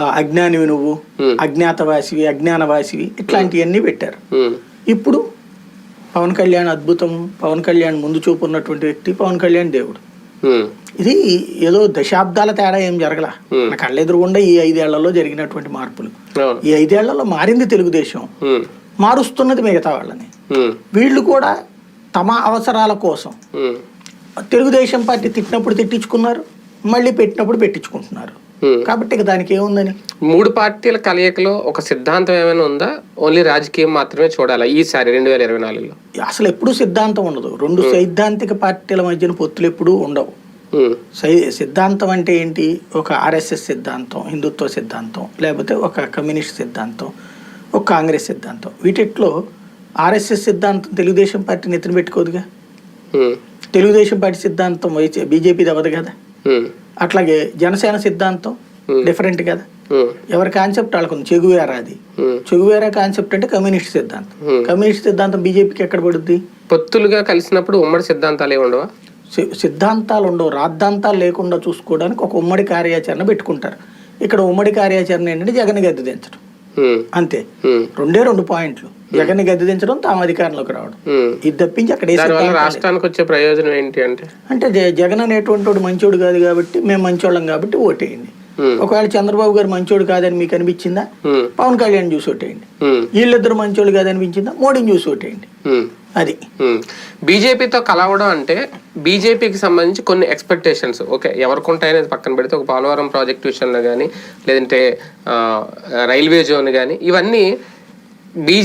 అజ్ఞానివి నువ్వు. అజ్ఞాతవాసివి అజ్ఞానవాసివి ఇట్లాంటివన్నీ పెట్టారు. ఇప్పుడు పవన్ కళ్యాణ్ అద్భుతం పవన్ కళ్యాణ్ ముందు చూపు ఉన్నటువంటి వ్యక్తి పవన్ కళ్యాణ్ దేవుడు. ఇది ఏదో దశాబ్దాల తేడా ఏం జరగల. నా కళ్ళెదురుగుండా ఈ ఐదేళ్ళలో జరిగినటువంటి మార్పులు. ఈ ఐదేళ్ళలో మారింది తెలుగుదేశం. మారుస్తున్నది మిగతా వాళ్ళని. వీళ్ళు కూడా తమ అవసరాల కోసం. తెలుగుదేశం పార్టీ తిట్టినప్పుడు తిట్టించుకున్నారు మళ్ళీ పెట్టినప్పుడు పెట్టించుకుంటున్నారు. కాబట్టి ఇక దానికి ఏముందని? మూడు పార్టీల కలయికలో ఒక సిద్ధాంతం ఏమైనా ఉందా? ఓన్లీ రాజకీయం మాత్రమే చూడాలా ఈసారి రెండు వేల ఇరవై నాలుగులో? అసలు ఎప్పుడూ సిద్ధాంతం ఉండదు. రెండు సైద్ధాంతిక పార్టీల మధ్యన పొత్తులు ఎప్పుడూ ఉండవు. సై సిద్ధాంతం అంటే ఏంటి? ఒక ఆర్ఎస్ఎస్ సిద్ధాంతం హిందుత్వ సిద్ధాంతం లేకపోతే ఒక కమ్యూనిస్ట్ సిద్ధాంతం ఒక కాంగ్రెస్ సిద్ధాంతం. వీటిట్లో ఆర్ఎస్ఎస్ సిద్ధాంతం తెలుగుదేశం పార్టీ నెత్తిన పెట్టుకోదుగా? తెలుగుదేశం పార్టీ సిద్ధాంతం బీజేపీది అవ్వదు కదా? అట్లాగే జనసేన సిద్ధాంతం Hmm. డిఫరెంట్ కదా. ఉమ్, ఎవరి కాన్సెప్ట్ వాళ్ళకుంది? చెగువేరా అది. ఉమ్. చెగువేరా కాన్సెప్ట్ అంటే కమ్యూనిస్ట్ సిద్ధాంతం. Hmm. కమ్యూనిస్ట్ సిద్ధాంతం బీజేపీకి ఎక్కడ పడుద్ది? పొత్తులుగా కలిసినప్పుడు ఉమ్మడి సిద్ధాంతాలు ఉండవా? సిద్ధాంతాలు ఉండవు. రాద్ధాంతాలు లేకుండా చూసుకోవడానికి ఒక ఉమ్మడి కార్యాచరణ పెట్టుకుంటారు. ఇక్కడ ఉమ్మడి కార్యాచరణ ఏంటంటే జగన్ గద్దె దించడం. అంతే. రెండే రెండు పాయింట్లు. జగన్ గద్దె దించడం తాము అధికారంలోకి రావడం. ఉమ్. ఇది తప్పించి అక్కడ. రాష్ట్రానికి వచ్చే ప్రయోజనం ఏంటి అంటే? అంటే జగన్ అనేటువంటి వాడు మంచోడు కాదు కాబట్టి మేము మంచోళ్ళం కాబట్టి ఓటేయండి. ఉమ్, ఒకవేళ చంద్రబాబు గారు మంచోడు కాదని మీకు అనిపించిందా? పవన్ కళ్యాణ్ చూసి ఓటేయండి. వీళ్ళిద్దరు మంచోళ్ళు కాదనిపించిందా? మోడీని చూసి ఓటేయండి. అది. బీజేపీతో కలవడం అంటే బీజేపీకి సంబంధించి కొన్ని ఎక్స్పెక్టేషన్స్ ఓకే ఎవరికి ఉంటాయనేది పక్కన పెడితే ఒక పోలవరం ప్రాజెక్ట్ విషయంలో కానీ లేదంటే రైల్వే జోన్ కానీ ఇవన్నీ బీజే